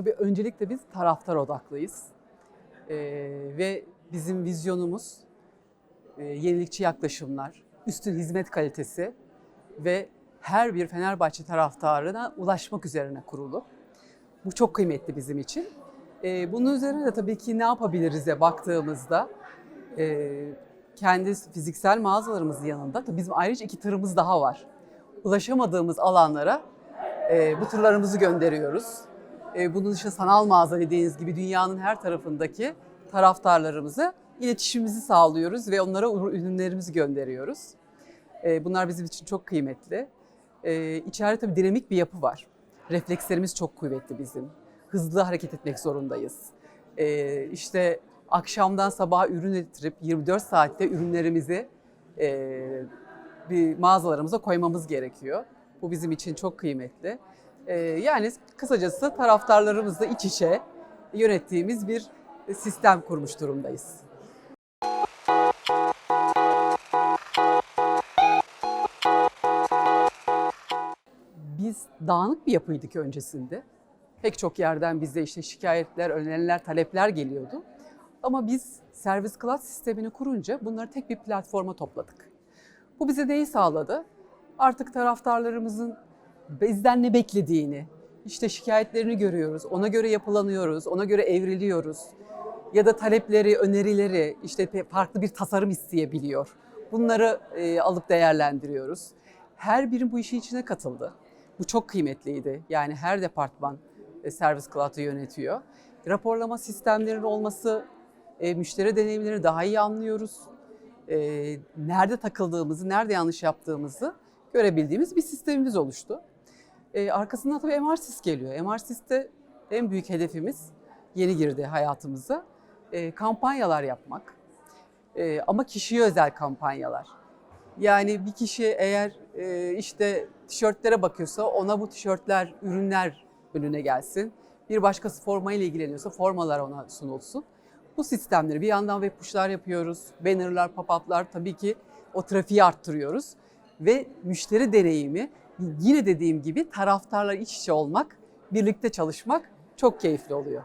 öncelikle biz taraftar odaklıyız. Ee, ve bizim vizyonumuz e, yenilikçi yaklaşımlar, üstün hizmet kalitesi ve her bir Fenerbahçe taraftarına ulaşmak üzerine kurulu. Bu çok kıymetli bizim için. Ee, bunun üzerine de tabii ki ne yapabiliriz'e baktığımızda e, kendi fiziksel mağazalarımızın yanında tabii bizim ayrıca iki tırımız daha var. Ulaşamadığımız alanlara e, bu tırlarımızı gönderiyoruz. E, bunun dışında sanal mağaza dediğiniz gibi dünyanın her tarafındaki taraftarlarımıza iletişimimizi sağlıyoruz ve onlara ürünlerimizi gönderiyoruz. E, bunlar bizim için çok kıymetli. E, içeride tabii dinamik bir yapı var. Reflekslerimiz çok kuvvetli bizim. Hızlı hareket etmek zorundayız. E, işte akşamdan sabaha ürün getirip 24 saatte ürünlerimizi e, bir mağazalarımıza koymamız gerekiyor. Bu bizim için çok kıymetli. E, yani kısacası taraftarlarımızla iç içe yönettiğimiz bir sistem kurmuş durumdayız. Biz dağınık bir yapıydık öncesinde. Pek çok yerden bize işte şikayetler, öneriler, talepler geliyordu. Ama biz servis class sistemini kurunca bunları tek bir platforma topladık. Bu bize neyi sağladı? Artık taraftarlarımızın bizden ne beklediğini, işte şikayetlerini görüyoruz, ona göre yapılanıyoruz, ona göre evriliyoruz. Ya da talepleri, önerileri, işte farklı bir tasarım isteyebiliyor. Bunları e, alıp değerlendiriyoruz. Her birim bu işin içine katıldı. Bu çok kıymetliydi. Yani her departman e, servis cloud'u yönetiyor. Raporlama sistemlerinin olması e, müşteri deneyimlerini daha iyi anlıyoruz. E, nerede takıldığımızı, nerede yanlış yaptığımızı görebildiğimiz bir sistemimiz oluştu. E, arkasından tabii MRSIS geliyor. MRSIS'te en büyük hedefimiz yeni girdi hayatımıza. E, kampanyalar yapmak. E, ama kişiye özel kampanyalar. Yani bir kişi eğer e, işte tişörtlere bakıyorsa ona bu tişörtler, ürünler önüne gelsin. Bir başkası forma ile ilgileniyorsa formalar ona sunulsun. Bu sistemleri bir yandan web push'lar yapıyoruz, bannerlar, pop-up'lar tabii ki o trafiği arttırıyoruz. Ve müşteri deneyimi yine dediğim gibi taraftarlar iç içe olmak, birlikte çalışmak çok keyifli oluyor.